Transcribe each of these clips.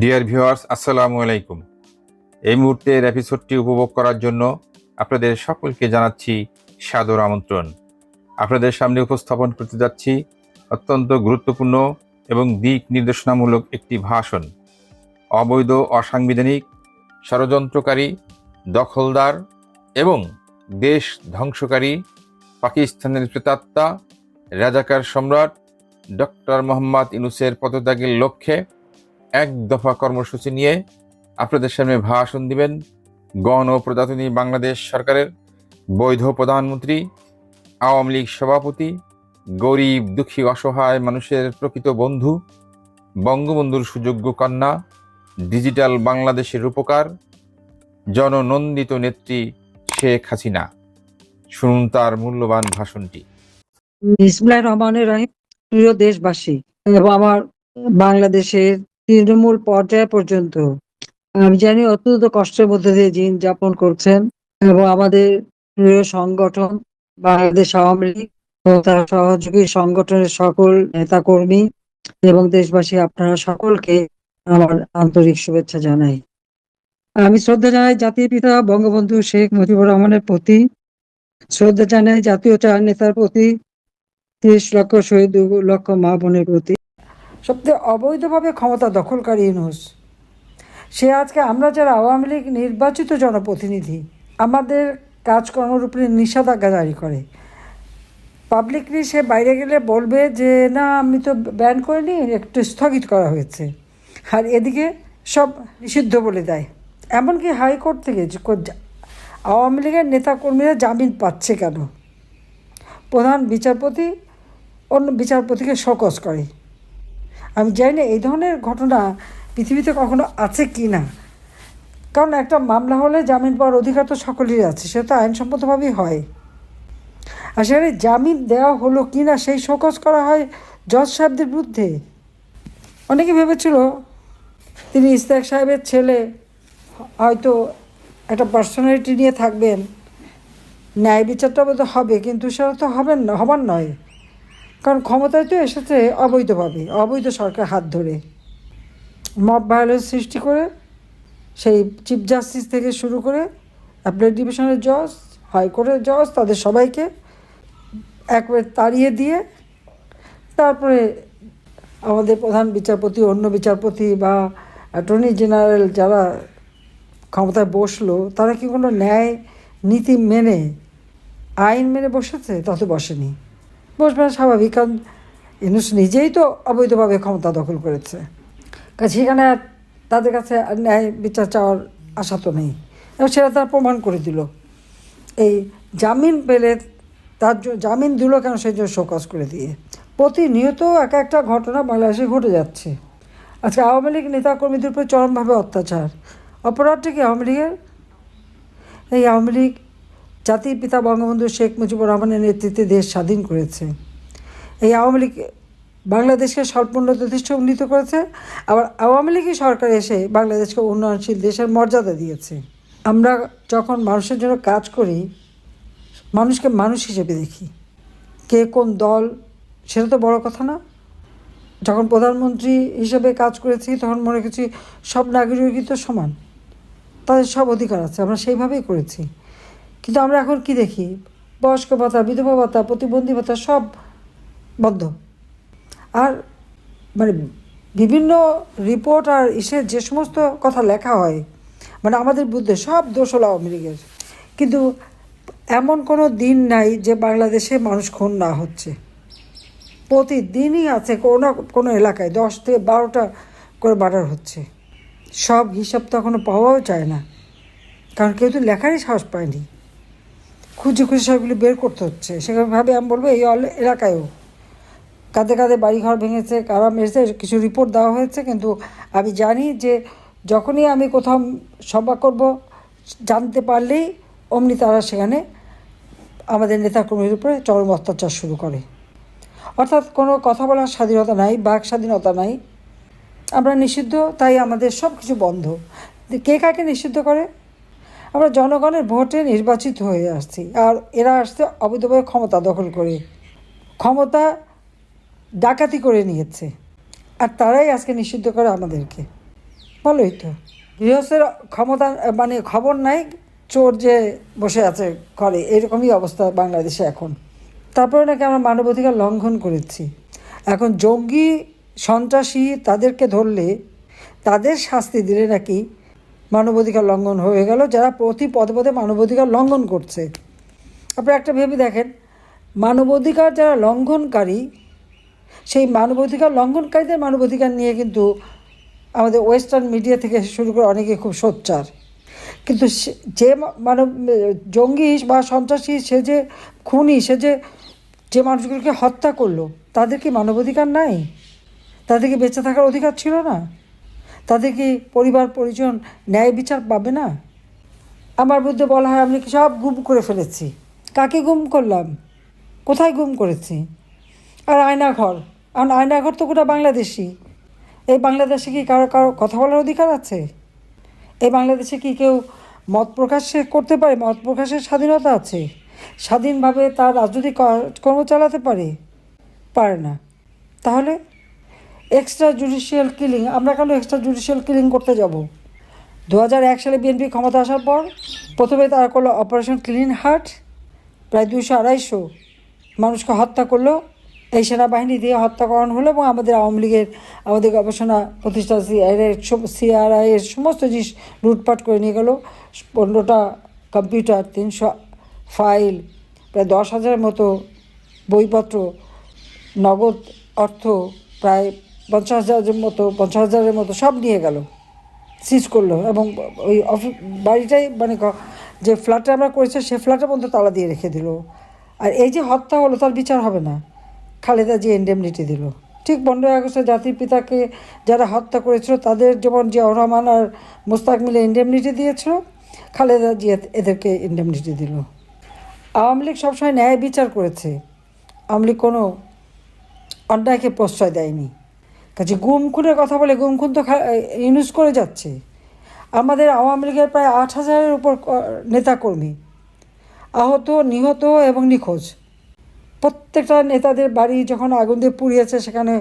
Dear viewers আসসালামু আলাইকুম। এই মুহূর্তের এপিসোডটি উপভোগ করার জন্য আপনাদের সকলকে জানাচ্ছি সাদর আমন্ত্রণ। আপনাদের সামনে উপস্থাপন করতে যাচ্ছি অত্যন্ত গুরুত্বপূর্ণ এবং দিক নির্দেশনামূলক একটি ভাষণ। অবৈধ, অসাংবিধানিক, ষড়যন্ত্রকারী, দখলদার এবং দেশ ধ্বংসকারী পাকিস্তানের প্রেতাত্মা রাজাকার সম্রাট ডক্টর মোহাম্মদ ইনুসের পদত্যাগের লক্ষ্যে এক দফা কর্মসূচি নিয়ে আপনাদের সামনে ভাষণ দিবেন গণ ও প্রজাতন্ত্রী বাংলাদেশ সরকারের বৈধ প্রধানমন্ত্রী, আওয়ামী লীগ সভাপতি, গরিব, দুঃখী, অসহায় মানুষের প্রকৃত বন্ধু, বঙ্গবন্ধুর সুযোগ্য কন্যা, ডিজিটাল বাংলাদেশের উপকার জননন্দিত নেত্রী শেখ হাসিনা। শুনুন তার মূল্যবান ভাষণটি। ইসমিল্লাহ রহমানের প্রিয় দেশবাসী, এবং আমার বাংলাদেশের তৃণমূল পর্যায় পর্যন্ত, আমি জানি অত্যন্ত কষ্টের মধ্যে দিয়ে দিন যাপন করছেন এবং আমাদের প্রিয় সংগঠন বাংলাদেশ আওয়ামী লীগ ও তার সহযোগী সংগঠনের সকল নেতাকর্মী এবং দেশবাসী, আপনারা সকলকে আমার আন্তরিক শুভেচ্ছা জানাই। আমি শ্রদ্ধা জানাই জাতির পিতা বঙ্গবন্ধু শেখ মুজিবুর রহমানের প্রতি। শ্রদ্ধা জানাই জাতীয় চার নেতার প্রতি, তিরিশ লক্ষ শহীদ লক্ষ মা বোনের প্রতি। সবচেয়ে অবৈধভাবে ক্ষমতা দখলকারী ইউনুস। সে আজকে আমরা যারা আওয়ামী লীগ নির্বাচিত জনপ্রতিনিধি, আমাদের কাজকর্মের উপরে নিষেধাজ্ঞা জারি করে। পাবলিকলি সে বাইরে গেলে বলবে যে, না, আমি তো ব্যান করিনি, একটু স্থগিত করা হয়েছে। আর এদিকে সব নিষিদ্ধ বলে দেয়। এমনকি হাইকোর্ট থেকে আওয়ামী লীগের নেতাকর্মীরা জামিন পাচ্ছে কেন? প্রধান বিচারপতি অন্য বিচারপতিকে শোকজ করে। আমি জানি না, এই ধরনের ঘটনা পৃথিবীতে কখনো আছে কি না। কারণ একটা মামলা হলে জামিন পাওয়ার অধিকার তো সকলেরই আছে, সেটা তো আইনসম্মতভাবেই হয়। আর সেখানে জামিন দেওয়া হলো কি না, সেই শোকজ করা হয় জজ সাহেবদের বিরুদ্ধে। অনেকে ভেবেছিল, তিনি ইস্তাক সাহেবের ছেলে, হয়তো একটা পার্সোনালিটি নিয়ে থাকবেন। ন্যায় বিচারটা বোধহয় হবে, কিন্তু সেটা তো হবেন না, হবার নয়। কারণ ক্ষমতায় তো এসেছে অবৈধভাবে, অবৈধ সরকার হাত ধরে। মব ভায়োলেন্স সৃষ্টি করে, সেই চিফ জাস্টিস থেকে শুরু করে অ্যাপ্লেট ডিভিশনের জজ হাইকোর্টের জজ তাদের সবাইকে একবারে তাড়িয়ে দিয়ে, তারপরে আমাদের প্রধান বিচারপতি, অন্য বিচারপতি বা অ্যাটর্নি জেনারেল যারা ক্ষমতায় বসল, তারা কি কোনো ন্যায় নীতি মেনে, আইন মেনে বসেছে? তত বসেনি। বসবে স্বাভাবিক, কারণ ইনুস নিজেই তো অবৈধভাবে ক্ষমতা দখল করেছে। কাজে সেখানে তাদের কাছে ন্যায় বিচার চাওয়ার আশা তো নেই। এবং সেটা তারা প্রমাণ করে দিল। এই জামিন পেলে তার জামিন দিল কেন সেই জন্য শোকজ করে দিয়ে। প্রতিনিয়ত এক একটা ঘটনা বাংলাদেশে ঘটে যাচ্ছে। আজকে আওয়ামী লীগ নেতাকর্মীদের উপর চরমভাবে অত্যাচার। অপরাধটা কি আওয়ামী লীগের? এই আওয়ামী লীগ জাতির পিতা বঙ্গবন্ধু শেখ মুজিবুর রহমানের নেতৃত্বে দেশ স্বাধীন করেছে। এই আওয়ামী লীগ বাংলাদেশকে স্বল্পোন্নত দেশে উন্নীত করেছে, আবার আওয়ামী লীগই সরকার এসে বাংলাদেশকে উন্নয়নশীল দেশের মর্যাদা দিয়েছে। আমরা যখন মানুষের জন্য কাজ করি, মানুষকে মানুষ হিসেবে দেখি। কে কোন দল, সেটা তো বড় কথা না। যখন প্রধানমন্ত্রী হিসেবে কাজ করেছি, তখন মনে করছি সব নাগরিকই তো সমান। তাদের সব অধিকার আছে, আমরা সেইভাবেই করেছি। কিন্তু আমরা এখন কি দেখি? বয়স্ক ভাতা, বিধবা ভাতা, প্রতিবন্ধী ভাতা সব বন্ধ। আর মানে বিভিন্ন রিপোর্ট আর ইসে যে সমস্ত কথা লেখা হয় মানে আমাদের বিরুদ্ধে সব দোষ হলো আওয়ামী লীগের। কিন্তু এমন কোনো দিন নাই যে বাংলাদেশে মানুষ খুন না হচ্ছে। প্রতিদিনই আছে কোনো কোনো এলাকায় দশ থেকে বারোটা করে মার্ডার হচ্ছে। সব হিসাব তো এখনও পাওয়াও যায় না। কারণ কেউ তো লেখারই সাহস পায়নি। খুঁজে খুঁজে সবগুলি বের করতে হচ্ছে। সেখানে ভাবে আমি বলব, এই অল এলাকায়ও। কাঁধে কাঁধে বাড়িঘর ভেঙেছে, কারা মেরেছে, কিছু রিপোর্ট দেওয়া হয়েছে, কিন্তু আমি জানি যে যখনই আমি কোথাও সভা করব, জানতে পারলেই অমনি তারা সেখানে আমাদের নেতাকর্মীর উপরে চরম অত্যাচার শুরু করে। অর্থাৎ কোনো কথা বলার স্বাধীনতা নাই, বাক স্বাধীনতা নাই। আমরা নিষিদ্ধ, তাই আমাদের সব কিছু বন্ধ। কে কাকে নিষিদ্ধ করে? আমরা জনগণের ভোটে নির্বাচিত হয়ে আসছি আর এরা আসছে অবৈধভাবে ক্ষমতা দখল করে, ক্ষমতা ডাকাতি করে নিয়েছে। আর তারাই আজকে নিষিদ্ধ করে আমাদেরকে। ভালোই তো। গৃহস্থের ক্ষমতা মানে খবর নাই, চোর যে বসে আছে করে এরকমই অবস্থা বাংলাদেশে এখন। তারপরে নাকি আমরা মানবাধিকার লঙ্ঘন করেছি। এখন জঙ্গি সন্ত্রাসী তাদেরকে ধরলে তাদের শাস্তি দিলে নাকি মানবাধিকার লঙ্ঘন হয়ে গেল, যারা প্রতি পদে পদে মানবাধিকার লঙ্ঘন করছে। আপনারা একটা ভেবে দেখেন, মানবাধিকার যারা লঙ্ঘনকারী, সেই মানবাধিকার লঙ্ঘনকারীদের মানবাধিকার নিয়ে কিন্তু আমাদের ওয়েস্টার্ন মিডিয়া থেকে শুরু করে অনেকে খুব সোচ্চার। কিন্তু যে মানব, জঙ্গি বা সন্ত্রাসী, সে যে খুনি, সে যে যে মানুষগুলোকে হত্যা করল, তাদের কি মানবাধিকার নাই? তাদের কি বেঁচে থাকার অধিকার ছিল না? তাদের কি পরিবার, পরিজন ন্যায় বিচার পাবে না? আমার বিরুদ্ধে বলা হয়, আমি কি সব গুম করে ফেলেছি। কাকে গুম করলাম? কোথায় গুম করেছি? আর আয়নাঘর আর আয়নাঘর তো গোটা বাংলাদেশি এই বাংলাদেশে কি কারও কারও কথা বলার অধিকার আছে? এই বাংলাদেশে কি কেউ মত প্রকাশে করতে পারে? মত প্রকাশের স্বাধীনতা আছে? স্বাধীনভাবে তার রাজনৈতিক কর্ম চালাতে পারে? পারে না। তাহলে এক্সট্রা জুডিশিয়াল কিলিং আমরা কেন এক্সট্রা জুডিশিয়াল কিলিং করতে যাব? দু হাজার এক সালে বিএনপি ক্ষমতা আসার পর প্রথমে তারা করল অপারেশন ক্লিন হার্ট প্রায় দুশো আড়াইশো মানুষকে হত্যা করল। এই সেনাবাহিনী দিয়ে হত্যা করানো হলো এবং আমাদের আওয়ামী লীগের, আমাদের গবেষণা প্রতিষ্ঠান সিআইএর সিআরআই এর সমস্ত জিনিস লুটপাট করে নিয়ে গেল। পনেরোটা কম্পিউটার, তিনশো ফাইল, প্রায় দশ হাজারের মতো বইপত্র, নগদ অর্থ, প্রায় পঞ্চাশ হাজারের মতো, পঞ্চাশ হাজারের মতো সব নিয়ে গেল। সিজ করল এবং ওই অফিস বাড়িটাই মানে যে ফ্ল্যাটটা আমরা করেছি, সে ফ্ল্যাটের মধ্যে তালা দিয়ে রেখে দিল। আর এই যে হত্যা হলো, তার বিচার হবে না। খালেদা যে ইন্ডেমনিটি দিল। ঠিক পনেরোই আগস্টে জাতির পিতাকে যারা হত্যা করেছিল, তাদের যেমন জিয়াউর রহমান আর মোস্তাক মিলে ইন্ডেমনিটি দিয়েছিল, খালেদা জিয়া এদেরকে ইন্ডেমনিটি দিল। আওয়ামী লীগ সবসময় ন্যায় বিচার করেছে। আওয়ামী লীগ কোনো অন্যায়কে প্রশ্রয় দেয়নি। কাজে গুম খুনের কথা বলে গুম খুন তো ইউজ করে যাচ্ছে। আমাদের আওয়ামী লীগের প্রায় আট হাজারের উপর নেতাকর্মী। আহত, নিহত এবং নিখোঁজ। প্রত্যেকটা নেতাদের বাড়ি যখন আগুন দিয়ে পুড়িয়েছে, সেখানে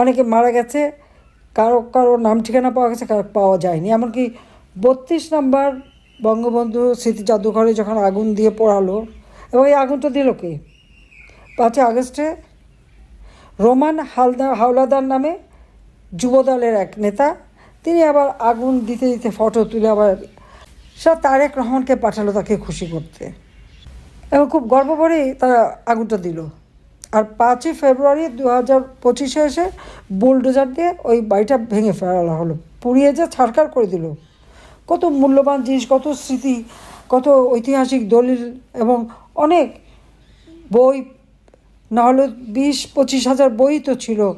অনেকে মারা গেছে। কারও কারও নাম ঠিকানা পাওয়া গেছে, কারও পাওয়া যায়নি। এমনকি বত্রিশ নম্বর বঙ্গবন্ধু স্মৃতি জাদুঘরে যখন আগুন দিয়ে পোড়ালো, এবং এই আগুনটা দিল কে? পাঁচই আগস্টে রোমান হালদা হাওলাদার নামে যুবদলের এক নেতা, তিনি আবার আগুন দিতে দিতে ফটো তুলে আবার সব তারেক রহমানকে পাঠালো তাকে খুশি করতে। এবং খুব গর্ব করেই তারা আগুনটা দিল। আর পাঁচই ফেব্রুয়ারি দু হাজার পঁচিশে এসে বুলডোজার দিয়ে ওই বাড়িটা ভেঙে ফেলা হলো। পুড়িয়ে যে ছাড়কার করে দিল। কত মূল্যবান জিনিস, কত স্মৃতি, কত ঐতিহাসিক দলিল এবং অনেক বই। না হলে বিশ পঁচিশ হাজার বই তো ছিল।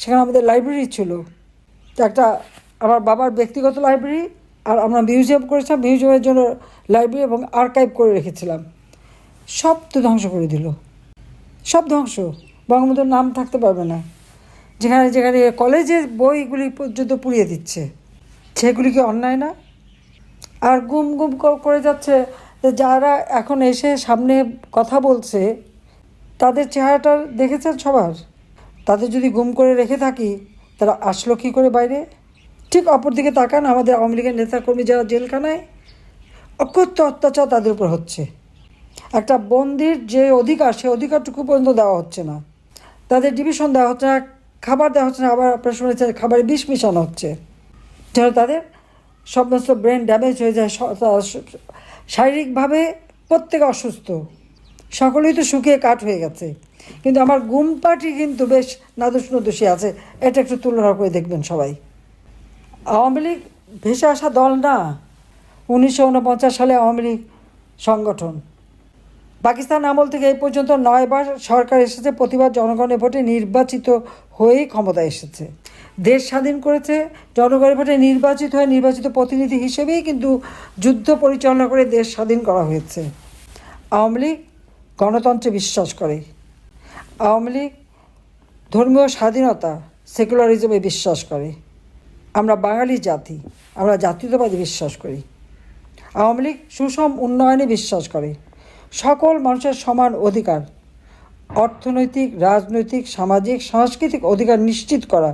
সেখানে আমাদের লাইব্রেরি ছিল। তো একটা আমার বাবার ব্যক্তিগত লাইব্রেরি আর আমরা মিউজিয়াম করেছিলাম মিউজিয়ামের জন্য লাইব্রেরি এবং আর্কাইভ করে রেখেছিলাম। সব তো ধ্বংস করে দিল। সব ধ্বংস। বঙ্গবন্ধুর নাম থাকতে পারবে না। যেখানে যেখানে কলেজের বইগুলি পর্যন্ত পুড়িয়ে দিচ্ছে। সেগুলি কি অন্যায় না। আর গুম গুম করে যাচ্ছে। যারা এখন এসে সামনে কথা বলছে, তাদের চেহারাটা দেখেছেন সবার? তাদের যদি গুম করে রেখে থাকি, তারা আসলো কী করে বাইরে? ঠিক অপরদিকে তাকান আমাদের আওয়ামী লীগের নেতাকর্মী যারা জেলখানায়, অকথ্য অত্যাচার তাদের উপর হচ্ছে। একটা বন্দির যে অধিকার, সে অধিকারটুকু পর্যন্ত দেওয়া হচ্ছে না। তাদের ডিভিশন দেওয়া হচ্ছে না, খাবার দেওয়া হচ্ছে না, আবার আপনার শুনেছেন খাবারে বিষ মিশানো হচ্ছে। যেন তাদের সমস্ত ব্রেন ড্যামেজ হয়ে যায় শারীরিকভাবে প্রত্যেকে অসুস্থ। সকলেই তো শুকিয়ে কাঠ হয়ে গেছে। কিন্তু আমার গুম পার্টি কিন্তু বেশ নাদুস নদুষী আছে। এটা একটু তুলনা করে দেখবেন সবাই। আওয়ামী লীগ ভেসে আসা দল না। উনিশশো উনপঞ্চাশ সালে আওয়ামী লীগ সংগঠন। পাকিস্তান আমল থেকে এই পর্যন্ত নয়বার সরকার এসেছে, প্রতিবার জনগণের ভোটে নির্বাচিত হয়েই ক্ষমতায় এসেছে। দেশ স্বাধীন করেছে, জনগণের ভোটে নির্বাচিত হয়ে নির্বাচিত প্রতিনিধি হিসেবেই কিন্তু যুদ্ধ পরিচালনা করে দেশ স্বাধীন করা হয়েছে। আওয়ামী লীগ গণতন্ত্রে বিশ্বাস করে। আওয়ামী লীগ ধর্মীয় স্বাধীনতা সেকুলারিজমে বিশ্বাস করে। আমরা বাঙালি জাতি, আমরা জাতীয়তাবাদী বিশ্বাস করি। আওয়ামী লীগ সুষম উন্নয়নে বিশ্বাস করে। সকল মানুষের সমান অধিকার, অর্থনৈতিক, রাজনৈতিক, সামাজিক, সাংস্কৃতিক অধিকার নিশ্চিত করা।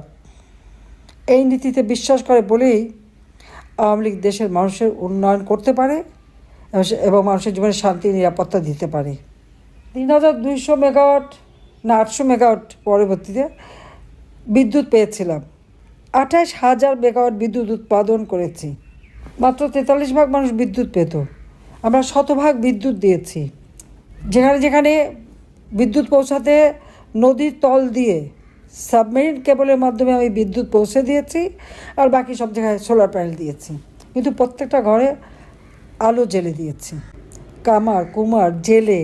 এই নীতিতে বিশ্বাস করে বলেই আওয়ামী লীগ দেশের মানুষের উন্নয়ন করতে পারে এবং মানুষের জীবনে শান্তি, নিরাপত্তা দিতে পারে। তিন হাজার দুইশো মেগাওয়াট না, আটশো মেগাওয়াট পরবর্তীতে বিদ্যুৎ পেয়েছিলাম। আঠাশ হাজার মেগাওয়াট বিদ্যুৎ উৎপাদন করেছি। মাত্র তেতাল্লিশ ভাগ মানুষ বিদ্যুৎ পেত। আমরা শতভাগ বিদ্যুৎ দিয়েছি। যেখানে যেখানে বিদ্যুৎ পৌঁছাতে নদীর তল দিয়ে সাবমেরিন কেবলের মাধ্যমে আমি বিদ্যুৎ পৌঁছে দিয়েছি আর বাকি সব জায়গায় সোলার প্যানেল দিয়েছি। কিন্তু প্রত্যেকটা ঘরে আলো জ্বেলে দিয়েছি। কামার, কুমার, জেলে,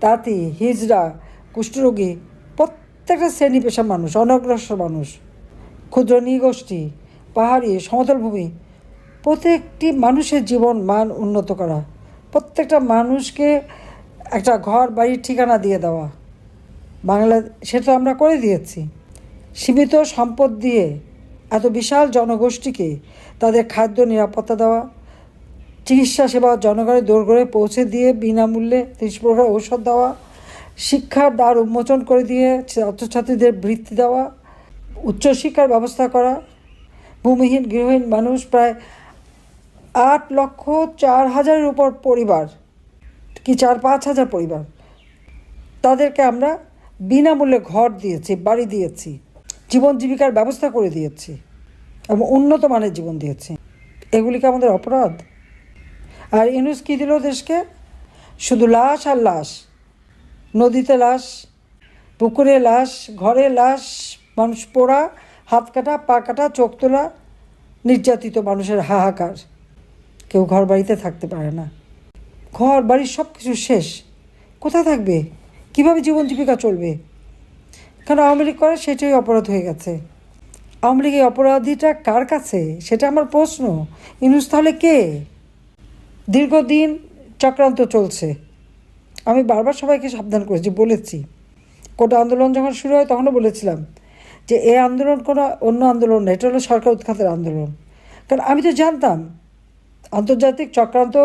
তাঁতি, হিজড়া কুষ্ঠরোগী, প্রত্যেকটা শ্রেণি পেশা মানুষ, অনগ্রসর মানুষ। ক্ষুদ্র নৃগোষ্ঠী, পাহাড়ি সমতল ভূমি প্রত্যেকটি মানুষের জীবন মান উন্নত করা, প্রত্যেকটা মানুষকে একটা ঘর, বাড়ির ঠিকানা দিয়ে দেওয়া। বাংলা সেটা আমরা করে দিয়েছি। সীমিত সম্পদ দিয়ে এত বিশাল জনগোষ্ঠীকে তাদের খাদ্য নিরাপত্তা দেওয়া, চিকিৎসা সেবা জনগণের দোরগোড়ে পৌঁছে দিয়ে বিনামূল্যে ত্রিশ প্রকার ঔষধ দেওয়া শিক্ষার দ্বার উন্মোচন করে দিয়ে ছাত্রছাত্রীদের বৃত্তি দেওয়া উচ্চশিক্ষার ব্যবস্থা করা। ভূমিহীন গৃহহীন মানুষ প্রায় আট লক্ষ চার হাজারের উপর পরিবার, কি চার পাঁচ হাজার পরিবার। তাদেরকে আমরা বিনামূল্যে ঘর দিয়েছি, বাড়ি দিয়েছি, জীবন জীবিকার ব্যবস্থা করে দিয়েছি এবং উন্নত মানের জীবন দিয়েছি। এগুলিকে আমাদের অপরাধ। আর ইনুস কী দিল দেশকে শুধু লাশ আর লাশ। নদীতে লাশ, পুকুরে লাশ, ঘরে লাশ, মানুষ পোড়া, হাত কাটা, পা কাটা, চোখ তোলা, নির্যাতিত মানুষের হাহাকার। কেউ ঘর বাড়িতে থাকতে পারে না। ঘর বাড়ির সব কিছু শেষ। কোথায় থাকবে? কীভাবে জীবন জীবিকা চলবে? কারণ আওয়ামী লীগ করে? সেটাই অপরাধ হয়ে গেছে। আওয়ামী লীগ এই অপরাধীটা কার কাছে? সেটা আমার প্রশ্ন। ইনুস তাহলে কে? দীর্ঘদিন চক্রান্ত চলছে। আমি বারবার সবাইকে সাবধান করেছি বলেছি। কোটা আন্দোলন যখন শুরু হয়, তখনও বলেছিলাম যে, এ আন্দোলন কোনো অন্য আন্দোলন না, এটা হলো সরকার উৎখাতের আন্দোলন। কারণ আমি তো জানতাম, আন্তর্জাতিক চক্রান্ত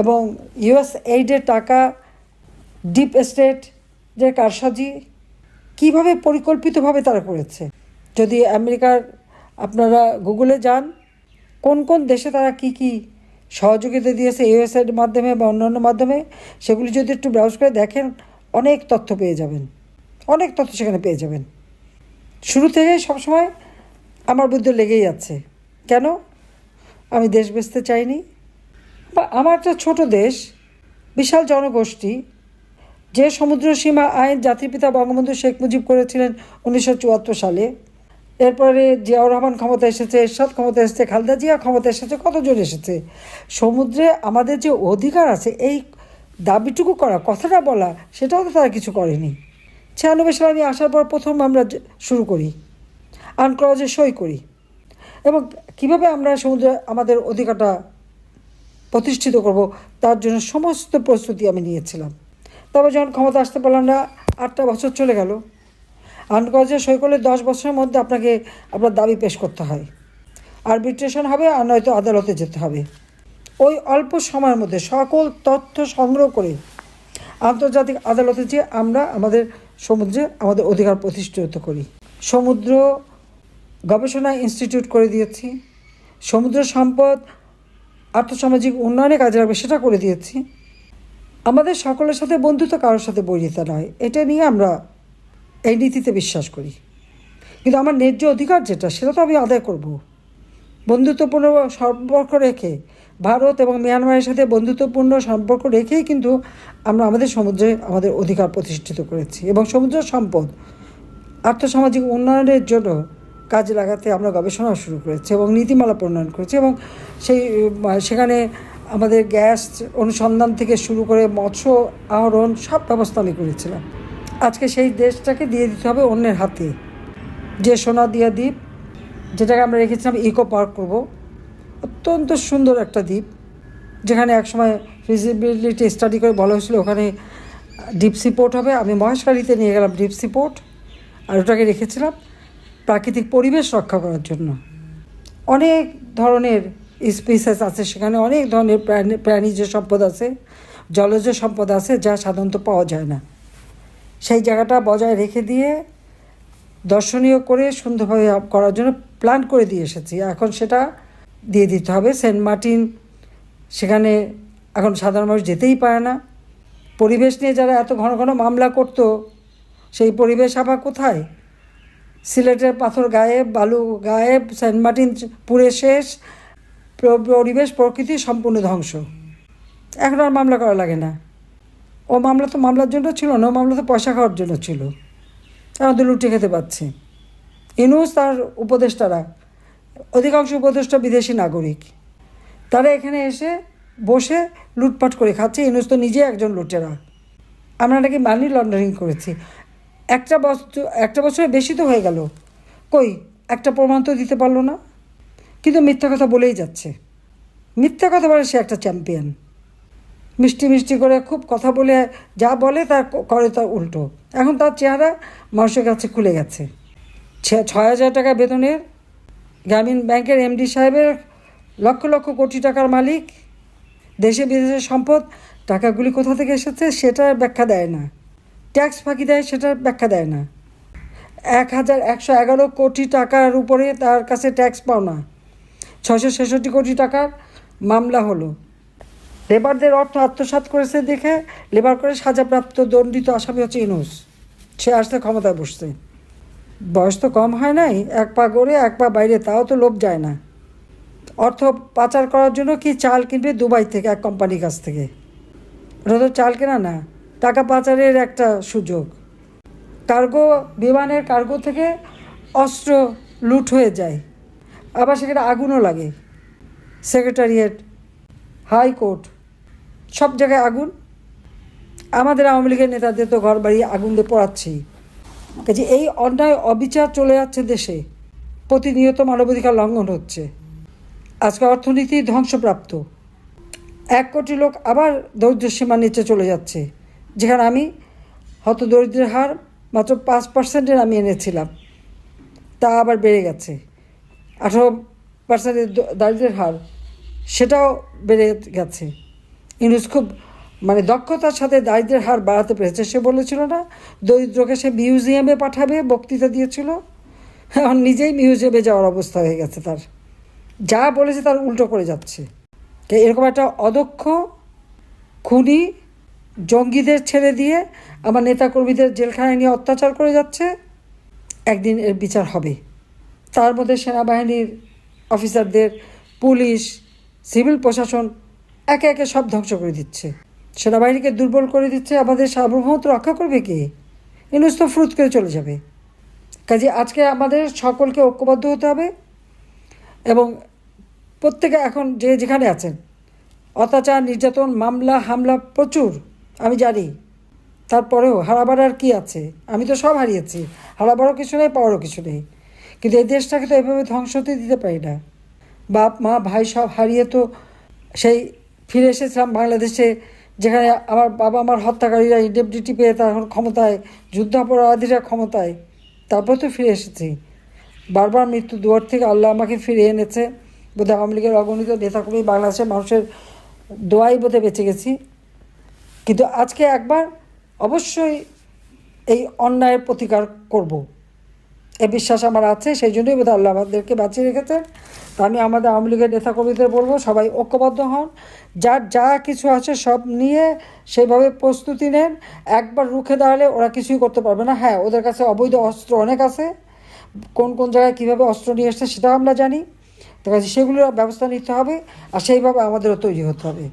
এবং ইউএস এইডের টাকা ডিপ এস্টেট যে কারসাজি কীভাবে পরিকল্পিতভাবে তারা করেছে? যদি আমেরিকার আপনারা গুগলে যান, কোন কোন দেশে তারা কি কি সহযোগিতা দিয়েছে ইউএসআইডের মাধ্যমে বা অন্যান্য মাধ্যমে, সেগুলি যদি একটু ব্রাউজ করে দেখেন, অনেক তথ্য পেয়ে যাবেন। অনেক তথ্য সেখানে পেয়ে যাবেন। শুরু থেকেই সবসময় আমার বুদ্ধি লেগেই আছে। কেন? আমি দেশ বেচতে চাইনি। বা আমার একটা ছোটো দেশ, বিশাল জনগোষ্ঠী, যে সমুদ্র সীমা আইন জাতির পিতা বঙ্গবন্ধু শেখ মুজিব করেছিলেন উনিশশো চুয়াত্তর সালে এরপরে জিয়াউর রহমান ক্ষমতা এসেছে, এরশাদ ক্ষমতা এসেছে, খালেদা জিয়া ক্ষমতা এসেছে, কতজন এসেছে? সমুদ্রে আমাদের যে অধিকার আছে, এই দাবিটুকু করা, কথাটা বলা, সেটাও তো তারা কিছু করেনি। ছিয়ানব্বই সালে আমি আসার পর প্রথম আমরা শুরু করি আনক্লজে সই করি। এবং কীভাবে আমরা সমুদ্রে আমাদের অধিকারটা প্রতিষ্ঠিত করব, তার জন্য সমস্ত প্রস্তুতি আমি নিয়েছিলাম। তবে যখন ক্ষমতা আসতে পারলাম না, আটটা বছর চলে গেল। আনকজে সই করলে দশ বছরের মধ্যে আপনাকে, আপনার দাবি পেশ করতে হয়। আরবিট্রেশন হবে আর নয়তো আদালতে যেতে হবে। ওই অল্প সময়ের মধ্যে সকল তথ্য সংগ্রহ করে আন্তর্জাতিক আদালতে যে আমরা আমাদের সমুদ্রে আমাদের অধিকার প্রতিষ্ঠিত করি। সমুদ্র গবেষণা ইনস্টিটিউট করে দিয়েছি। সমুদ্র সম্পদ আর্থসামাজিক উন্নয়নে কাজে লাগবে সেটা করে দিয়েছি। আমাদের সকলের সাথে বন্ধুত্ব কারোর সাথে বৈরিতা নয়। এটা নিয়ে আমরা এই নীতিতে বিশ্বাস করি। কিন্তু আমার ন্যায্য অধিকার যেটা, সেটা তো আমি আদায় করব। বন্ধুত্বপূর্ণ সম্পর্ক রেখে, ভারত এবং মিয়ানমারের সাথে বন্ধুত্বপূর্ণ সম্পর্ক রেখেই কিন্তু আমরা আমাদের সমুদ্রে আমাদের অধিকার প্রতিষ্ঠিত করেছি এবং সমুদ্র সম্পদ আর্থসামাজিক উন্নয়নের জন্য কাজে লাগাতে আমরা গবেষণা শুরু করেছি এবং নীতিমালা প্রণয়ন করেছি এবং সেই, সেখানে আমাদের গ্যাস অনুসন্ধান থেকে শুরু করে মৎস্য আহরণ সব ব্যবস্থা আমি করেছিলাম। আজকে সেই দেশটাকে দিয়ে দিতে হবে অন্যের হাতে। যে সোনা দিয়া দ্বীপ, যেটাকে আমরা রেখেছিলাম ইকো পার্ক করব, অত্যন্ত সুন্দর একটা দ্বীপ, যেখানে একসময় ফিজিবিলিটি স্টাডি করে বলা হয়েছিল ওখানে ডিপসি পোর্ট হবে। আমি মহেশখালীতে নিয়ে গেলাম ডিপসি পোর্ট আর ওটাকে রেখেছিলাম প্রাকৃতিক পরিবেশ রক্ষা করার জন্য। অনেক ধরনের স্পিসেস আছে সেখানে, অনেক ধরনের প্রাণী, প্রাণীজ সম্পদ আছে, জলজ সম্পদ আছে যা সাধারণত পাওয়া যায় না। সেই জায়গাটা বজায় রেখে দিয়ে দর্শনীয় করে সুন্দরভাবে করার জন্য প্ল্যান করে দিয়ে এসেছি। এখন সেটা দিয়ে দিতে হবে। সেন্ট মার্টিন সেখানে এখন সাধারণ মানুষ যেতেই পারে না। পরিবেশ নিয়ে যারা এত ঘন ঘন মামলা করতো, সেই পরিবেশ আবার কোথায়? সিলেটের পাথর গায়েব, বালু গায়ে সেন্ট মার্টিন পুরে শেষ, পরিবেশ প্রকৃতি সম্পূর্ণ ধ্বংস। এখন আর মামলা করা লাগে না। ও মামলা তো মামলার জন্য ছিল না মামলা তো পয়সা খাওয়ার জন্য ছিল। তো লুটে খেতে পাচ্ছে ইনুস তার উপদেষ্টারা, অধিকাংশ উপদেষ্টা বিদেশি নাগরিক। তারা এখানে এসে বসে লুটপাট করে খাচ্ছে, ইনুস তো নিজে একজন লুটেরা। আমরা নাকি মানি লন্ডারিং করেছি। একটা বছর একটা বছরে বেশি তো হয়ে গেল। কই, একটা প্রমাণ তো দিতে পারল না। কিন্তু মিথ্যা কথা বলেই যাচ্ছে। মিথ্যা কথা বলে সে একটা চ্যাম্পিয়ন। মিষ্টি মিষ্টি করে খুব কথা বলে যা বলে ক- করে তার উল্টো। এখন তার চেহারা মানুষের কাছে খুলে গেছে। ছয় হাজার টাকা বেতনের গ্রামীণ ব্যাংকের এমডি সাহেবের লক্ষ লক্ষ কোটি টাকার মালিক। দেশে বিদেশে সম্পদ, টাকাগুলি কোথা থেকে এসেছে সেটার ব্যাখ্যা দেয় না। ট্যাক্স ফাঁকি দেয় সেটার ব্যাখ্যা দেয় না। এক হাজার একশো এগারো কোটি টাকার উপরে তার কাছে ট্যাক্স পাওনা। ছশো ছেষট্টি কোটি টাকার মামলা হলো। লেবারদের অর্থ আত্মসাৎ করেছে দেখে লেবার করে সাজাপ্রাপ্ত দণ্ডিত আসামি হচ্ছে ইনুস সে আসতে ক্ষমতায় বসছে। বয়স তো কম হয় নাই, এক পা গড়ে এক পা বাইরে, তাও তো লোভ যায় না। অর্থ পাচার করার জন্য কি চাল কিনবে দুবাই থেকে, এক কোম্পানির কাছ থেকে? ওটা তো চাল কেনা না, টাকা পাচারের একটা সুযোগ। কার্গো, বিমানের কার্গো থেকে অস্ত্র লুট হয়ে যায়। আবার সেখানে আগুনও লাগে। সেক্রেটারিয়েট, হাইকোর্ট সব জায়গায় আগুন। আমাদের আওয়ামী লীগের নেতাদের তো ঘর বাড়ি আগুন দিয়ে পড়াচ্ছেই। কাজে এই অন্যায়, অবিচার চলে যাচ্ছে দেশে। প্রতিনিয়ত মানবাধিকার লঙ্ঘন হচ্ছে। আজকে অর্থনীতি ধ্বংসপ্রাপ্ত। এক কোটি লোক আবার দরিদ্র সীমার নিচে চলে যাচ্ছে। যেখানে আমি হত দরিদ্রের হার মাত্র পাঁচ পার্সেন্টের আমি এনেছিলাম। তা আবার বেড়ে গেছে। আঠারো পার্সেন্টের দারিদ্রের হার, সেটাও বেড়ে গেছে। ইউনুস খুব মানে দক্ষতার সাথে দারিদ্রের হার বাড়াতে পেরেছে। সে বলেছিল না, দরিদ্রকে সে মিউজিয়ামে পাঠাবে, বক্তৃতা দিয়েছিল। এখন নিজেই মিউজিয়ামে যাওয়ার অবস্থা হয়ে গেছে তার। যা বলেছে তার উল্টো করে যাচ্ছে। এরকম একটা অদক্ষ খুনি জঙ্গিদের ছেড়ে দিয়ে আমার নেতাকর্মীদের জেলখানায় নিয়ে অত্যাচার করে যাচ্ছে, একদিন এর বিচার হবে। তার মধ্যে সেনাবাহিনীর অফিসারদের, পুলিশ, সিভিল প্রশাসন একে একে সব ধ্বংস করে দিচ্ছে। সেনাবাহিনীকে দুর্বল করে দিচ্ছে, আমাদের সার্বভৌমত্ব রক্ষা করবে কে? ইনুস তো ফ্রুত করে চলে যাবে। কাজে আজকে আমাদের সকলকে ঐক্যবদ্ধ হতে হবে এবং প্রত্যেকে এখন যে যেখানে আছেন, অত্যাচার, নির্যাতন, মামলা, হামলা প্রচুর, আমি জানি। তারপরেও হারাবার আর কি আছে? আমি তো সব হারিয়েছি। হারাবারও কিছু নেই, পাওয়ারও কিছু নেই। কিন্তু এই দেশটাকে তো এভাবে ধ্বংস দিতে পারি না। বাপ, মা, ভাই সব হারিয়ে তো সেই ফিরে এসেছিলাম বাংলাদেশে, যেখানে আমার বাবা আমার হত্যাকারীরা ইন্ডেমনিটি পেয়ে তখন ক্ষমতায়, যুদ্ধাপরাধীরা ক্ষমতায়, তারপর তো ফিরে এসেছি। বারবার মৃত্যু দুয়ার থেকে আল্লাহ আমাকে ফিরিয়ে এনেছে। বোধহয় আওয়ামী লীগের অগণিত নেতাকর্মী বাংলাদেশের মানুষের দোয়াই বোধে বেঁচে গেছি। কিন্তু আজকে একবার অবশ্যই এই অন্যায়ের প্রতিকার করব। এ বিশ্বাস আমার আছে, সেই জন্যই বোধহয় আল্লাহ আমাদেরকে বাঁচিয়ে রেখেছেন। তা আমি আমাদের আওয়ামী লীগের নেতাকর্মীদের বলব, সবাই ঐক্যবদ্ধ হন। যার যা কিছু আছে সব নিয়ে সেইভাবে প্রস্তুতি নেন। একবার রুখে দাঁড়ালে ওরা কিছুই করতে পারবে না। হ্যাঁ ওদের কাছে অবৈধ অস্ত্র অনেক আছে। কোন কোন জায়গায় কীভাবে অস্ত্র নিয়ে এসছে সেটাও আমরা জানি। তো কাজে সেগুলোর ব্যবস্থা নিতে হবে আর সেইভাবে আমাদেরও তৈরি হতে হবে।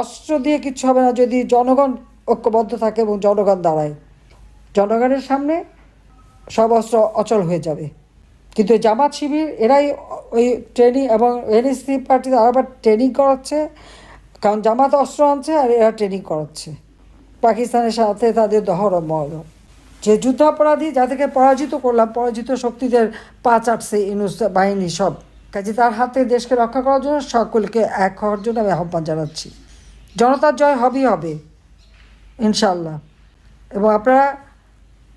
অস্ত্র দিয়ে কিছু হবে না যদি জনগণ ঐক্যবদ্ধ থাকে এবং জনগণ দাঁড়ায়। জনগণের সামনে সব অস্ত্র অচল হয়ে যাবে। কিন্তু জামাত শিবির, এরাই ওই ট্রেনিং এবং এনএসসি পার্টি আবার ট্রেনিং করাচ্ছে। কারণ জামাত অস্ত্র আনছে আর এরা ট্রেনিং করাচ্ছে। পাকিস্তানের সাথে তাদের দহরম মহরম যে যুদ্ধাপরাধী যাদেরকে পরাজিত করলাম, পরাজিত শক্তিদের পা চাটছে ইনুস বাহিনী সব। কাজে তার হাতে দেশকে রক্ষা করার জন্য সকলকে এক হওয়ার জন্য আমি আহ্বান জানাচ্ছি। জনতার জয় হবেই হবে ইনশাল্লাহ এবং আপনারা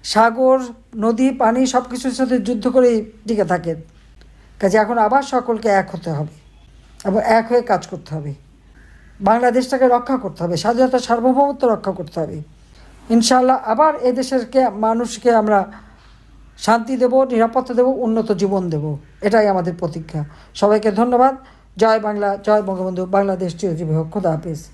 সাগর, নদী, পানি সব কিছুর সাথে যুদ্ধ করে টিকে থাকেন কাজে এখন আবার সকলকে এক হতে হবে। এবং এক হয়ে কাজ করতে হবে। বাংলাদেশটাকে রক্ষা করতে হবে। স্বাধীনতা সার্বভৌমত্ব রক্ষা করতে হবে। ইনশাল্লাহ আবার এ এদেশেরকে মানুষকে আমরা শান্তি দেব, নিরাপত্তা দেব, উন্নত জীবন দেব। এটাই আমাদের প্রতীক্ষা। সবাইকে ধন্যবাদ। জয় বাংলা, জয় বঙ্গবন্ধু। বাংলাদেশ চিরজীবী হোক। খোদা হাফিজ।